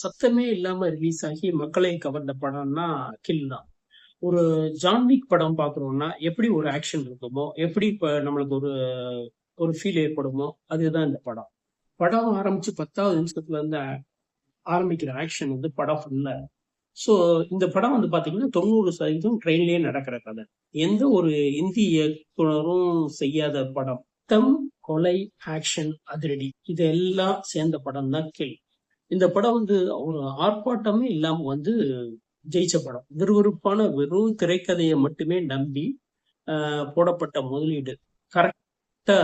சத்தமே இல்லாம ரிலீஸ் ஆகி மக்களை கவர்ந்த படம்னா கில் தான். ஒரு ஜான்விக் படம் பார்க்குறோம்னா எப்படி ஒரு ஆக்ஷன் இருக்குமோ எப்படி இப்ப நம்மளுக்கு ஒரு ஒரு ஃபீல் ஏற்படுமோ அதுதான் இந்த படம். படம் ஆரம்பிச்சு பத்தாவது நிமிஷத்துல இருந்து ஆரம்பிக்கிற ஆக்ஷன் வந்து படம் ஃபுல்லா ஸோ இந்த படம் வந்து பாத்தீங்கன்னா தொண்ணூறு சதவீதம் ட்ரெயின்லயே நடக்கிற கதை. எந்த ஒரு இந்தி இயக்குனரும் செய்யாத படம். தம் கொலை ஆக்ஷன் அதிரடி. இதெல்லாம் சேர்ந்த படம் தான் கில் இந்த படம் வந்து அவங்க ஆர்ப்பாட்டமே இல்லாம வந்து ஜெயிச்ச படம். விறுவிறுப்பான வெறும் திரைக்கதையை மட்டுமே நம்பி போடப்பட்ட முதலீடு. கரெக்டா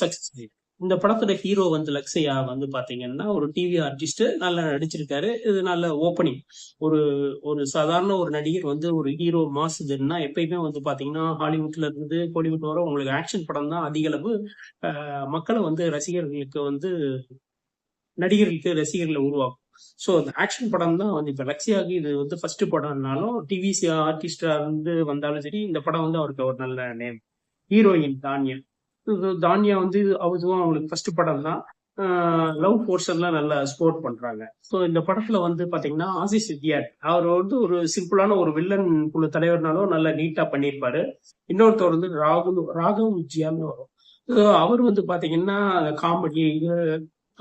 சக்சஸ் இந்த படத்தோட ஹீரோ வந்து லக்ஸையா வந்து பாத்தீங்கன்னா ஒரு டிவி ஆர்டிஸ்ட் நல்லா நடிச்சிருக்காரு. இது நல்ல ஓப்பனிங் ஒரு ஒரு சாதாரண ஒரு நடிகர் வந்து ஒரு ஹீரோ மாசுதுன்னா எப்பயுமே வந்து பாத்தீங்கன்னா ஹாலிவுட்ல இருந்து கோலிவுட் வர உங்களுக்கு ஆக்ஷன் படம் தான் அதிக அளவு மக்களை வந்து ரசிகர்களுக்கு வந்து நடிகர்களுக்கு ரசிகர்களை உருவாக்கும். ஸோ அந்த ஆக்ஷன் படம் தான் வந்து இப்போ லக்ஸியாக்கு இது வந்து ஃபர்ஸ்ட் படம்னாலும் டிவிசி ஆர்டிஸ்டா இருந்து வந்தாலும் சரி இந்த படம் வந்து அவருக்கு ஒரு நல்ல நேம் ஹீரோயின் தானியா. தானியா வந்து அவதுவும் அவங்களுக்கு ஃபர்ஸ்ட் படம் தான் லவ் போர்ஷன்லாம் நல்லா ஸ்போர்ட் பண்றாங்க. ஸோ இந்த படத்துல வந்து பாத்தீங்கன்னா ஆசிஸ் வித்யாட் அவர் வந்து ஒரு சிம்பிளான ஒரு வில்லன் குழு தலைவர்னாலும் நல்லா நீட்டா பண்ணியிருப்பாரு. இன்னொருத்தவர் வந்து ராகுல் ராகவ் விஜயான்னு வரும். அவர் வந்து பாத்தீங்கன்னா காமெடி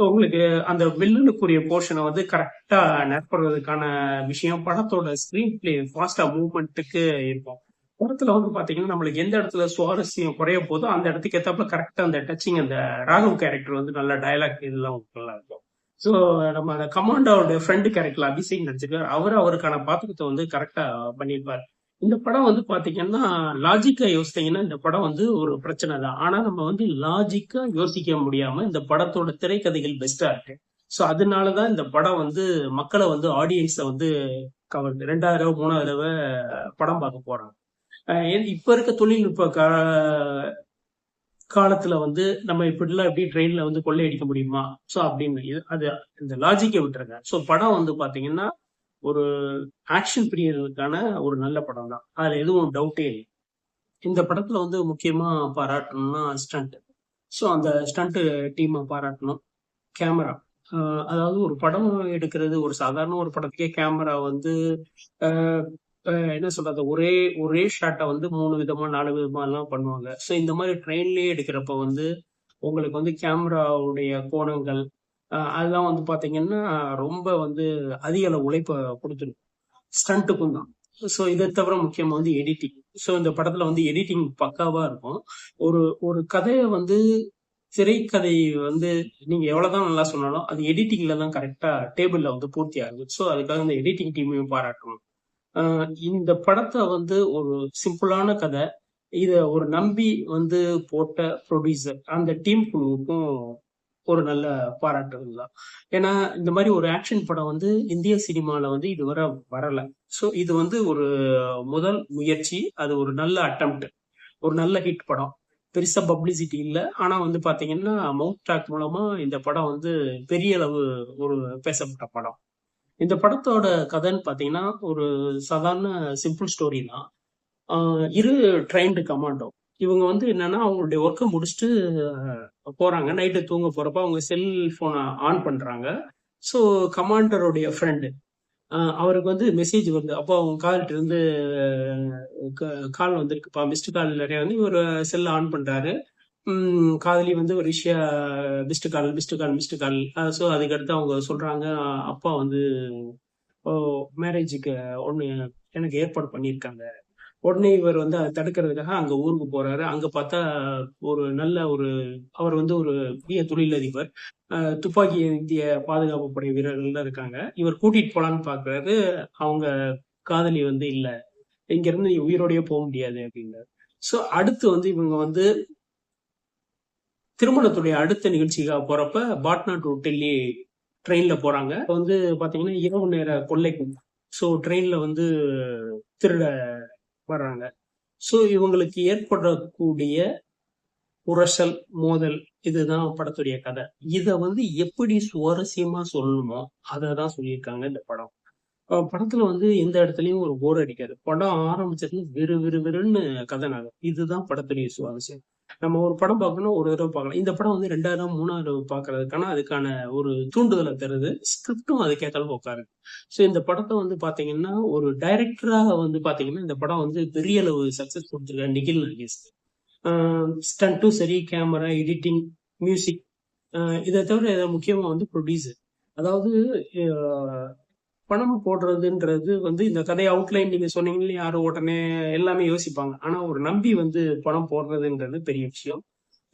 உங்களுக்கு அந்த வில்லனுக்குரிய போர்ஷனை வந்து கரெக்டா நிரப்புறதுக்கான விஷயம். படத்தோட ஸ்கிரீன் பிளே ஃபாஸ்டா மூவ்மெண்ட்டுக்கு இருக்கும். படத்துல வந்து பாத்தீங்கன்னா நம்மளுக்கு எந்த இடத்துல சுவாரஸ்யம் குறைய போதோ அந்த இடத்துக்கு ஏத்தாப்புல கரெக்டா அந்த டச்சிங் அந்த ராகவ் கேரக்டர் வந்து நல்ல டயலாக் இதெல்லாம் நல்லா இருக்கும். ஸோ நம்ம அந்த கமாண்டோட ஃப்ரெண்டு கேரக்டர் அபிஷேக் நடிச்சிருக்காரு. அவர் அவருக்கான பாத்திரத்தை வந்து கரெக்டா பண்ணியிருப்பாரு. இந்த படம் வந்து பாத்தீங்கன்னா லாஜிக்கா யோசித்தீங்கன்னா இந்த படம் வந்து ஒரு பிரச்சனை தான். ஆனா நம்ம வந்து லாஜிக்கா யோசிக்க முடியாம இந்த படத்தோட திரைக்கதைகள் பெஸ்டா இருக்கு. ஸோ அதனாலதான் இந்த படம் வந்து மக்களை வந்து ஆடியன்ஸை வந்து கவர் ரெண்டாவது தடவை மூணாவது தடவை படம் பார்க்க போறாங்க. ஏன் இப்ப இருக்க தொழில்நுட்ப கா காலத்துல வந்து நம்ம இப்படிலாம் எப்படி ட்ரெயின்ல வந்து கொள்ளையடிக்க முடியுமா? ஸோ அப்படின்னு அது இந்த லாஜிக்கை விட்டுருங்க. ஸோ படம் வந்து பாத்தீங்கன்னா ஒரு ஆக்ஷன் பிரியர்களுக்கான ஒரு நல்ல படம் தான் அதுல எதுவும் டவுட்டே இல்லை. இந்த படத்துல வந்து முக்கியமா பாராட்டணும்னா ஸ்டண்ட் ஸோ அந்த ஸ்டண்ட் டீமை பாராட்டணும். கேமரா அதாவது ஒரு படம் எடுக்கிறது ஒரு சாதாரண ஒரு படத்துக்கே கேமரா வந்து என்ன சொல்றது? ஒரே ஒரே ஷாட்டை வந்து மூணு விதமா நாலு விதமா எல்லாம் பண்ணுவாங்க. ஸோ இந்த மாதிரி ட்ரெயின்லயே எடுக்கிறப்ப வந்து உங்களுக்கு வந்து கேமராவுடைய கோணங்கள் அதெல்லாம் வந்து பார்த்தீங்கன்னா ரொம்ப வந்து அதிக அளவு உழைப்பை கொடுத்துரும். ஸ்டண்ட்டுக்கும் தான். ஸோ இதை தவிர முக்கியமாக வந்து எடிட்டிங் ஸோ இந்த படத்தில் வந்து எடிட்டிங் பக்காவாக இருக்கும். ஒரு ஒரு கதையை வந்து திரைக்கதை வந்து நீங்கள் எவ்வளோ தான் நல்லா சொன்னாலும் அது எடிட்டிங்கில் தான் கரெக்டாக டேபிளில் வந்து பூர்த்தி ஆகுது. ஸோ அதுக்காக இந்த எடிட்டிங் டீமையும் பாராட்டணும். இந்த படத்தை வந்து ஒரு சிம்பிளான கதை. இதை ஒரு நம்பி வந்து போட்ட ப்ரொடியூசர் அந்த டீம் குழுவுக்கும் ஒரு நல்ல பாராட்டுகள் தான். ஏன்னா இந்த மாதிரி ஒரு ஆக்ஷன் படம் வந்து இந்திய சினிமால வந்து இதுவரை வரல. ஸோ இது வந்து ஒரு முதல் முயற்சி அது ஒரு நல்ல அட்டம்ப்ட் ஒரு நல்ல ஹிட் படம். பெருசா பப்ளிசிட்டி இல்லை. ஆனா வந்து பாத்தீங்கன்னா மவுத் டாக் மூலமா இந்த படம் வந்து பெரிய அளவு ஒரு பேசப்பட்ட படம். இந்த படத்தோட கதைன்னு பாத்தீங்கன்னா ஒரு சாதாரண சிம்பிள் ஸ்டோரி தான். இரு ட்ரெயின்டு கமாண்டோ இவங்க வந்து என்னன்னா அவங்களுடைய ஒர்க்கை முடிச்சுட்டு போறாங்க. நைட்டு தூங்க போறப்ப அவங்க செல்போனை ஆன் பண்றாங்க. ஸோ கமாண்டருடைய ஃப்ரெண்டு அவருக்கு வந்து மெசேஜ் வருது. அப்போ அவங்க கால்கிட்ட இருந்து கால் வந்திருக்குப்பா. மிஸ்டு கால் நிறைய வந்து இவர் செல்ல ஆன் பண்றாரு. காதலி வந்து ஒரு விஷய missed call missed call missed call so அதுக்கடுத்து அவங்க சொல்றாங்க அப்பா வந்து மேரேஜுக்கு ஒன்று எனக்கு ஏற்பாடு பண்ணியிருக்காங்க. உடனே இவர் வந்து அதை தடுக்கிறதுக்காக அங்க ஊருக்கு போறாரு. அங்க பார்த்தா ஒரு நல்ல ஒரு அவர் வந்து ஒரு பெரிய தொழிலதிபர். துப்பாக்கி இந்திய பாதுகாப்பு படை வீரர்கள் தான் இருக்காங்க. இவர் கூட்டிட்டு போலான்னு பாக்குறாரு. அவங்க காதலி வந்து இல்ல. இங்க இருந்து நீ உயிரோடய போக முடியாது அப்படின்னாரு. சோ அடுத்து வந்து இவங்க வந்து திருமணத்துடைய அடுத்த நிகழ்ச்சிக்காக போறப்ப பாட்னா டு டெல்லி ட்ரெயின்ல போறாங்க. வந்து பாத்தீங்கன்னா இரவு நேர கொள்ளை ஸோ ட்ரெயின்ல வந்து திருட வர்றாங்க. ஸோ இவங்களுக்கு ஏற்படக்கூடிய உரசல் மோதல் இதுதான் படத்துடைய கதை. இதை வந்து எப்படி சுவாரஸ்யமா சொல்லணுமோ அதை தான் சொல்லியிருக்காங்க இந்த படம். படத்துல வந்து எந்த இடத்துலயும் ஒரு போர் அடிக்காது. படம் ஆரம்பிச்சதுல விறு விறு விறுன்னு கதை நகர் இதுதான் படத்துடைய சுவாரஸ்யம். நம்ம ஒரு படம் பார்க்கணும் ஒரு தடவை பார்க்கலாம். இந்த படம் வந்து ரெண்டாவது மூணாவது பார்க்கறதுக்கான அதுக்கான ஒரு தூண்டுதலை தருது. ஸ்கிரிப்டும் அதுக்கேற்ற அளவு உட்காரு ஸோ இந்த படத்தை வந்து பாத்தீங்கன்னா ஒரு டைரக்டராக வந்து பாத்தீங்கன்னா இந்த படம் வந்து பெரிய அளவு சக்சஸ் கொடுத்துருக்காரு நிகில் நகேஷ். ஸ்டண்ட்டும் சரி கேமரா எடிட்டிங் மியூசிக் இதை தவிர முக்கியமாக வந்து ப்ரொடியூசர் அதாவது பணம் போடுறதுன்றது வந்து இந்த கதை அவுட்லைன் நீங்க சொன்னீங்கன்னு யாரும் உடனே எல்லாமே யோசிப்பாங்க. ஆனா ஒரு நம்பி வந்து பணம் போடுறதுன்றது பெரிய விஷயம்.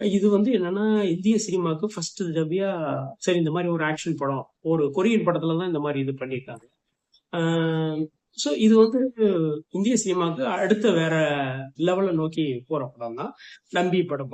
இது வந்து என்னன்னா இந்திய சினிமாவுக்கு ஃபர்ஸ்ட் தடவையா சரி இந்த மாதிரி ஒரு ஆக்ஷன் படம் ஒரு கொரியன் படத்துல தான் இந்த மாதிரி இது பண்ணியிருக்காங்க. ஸோ இது வந்து இந்திய சினிமாவுக்கு அடுத்த வேற லெவலை நோக்கி போற படம் தான். நம்பி படம்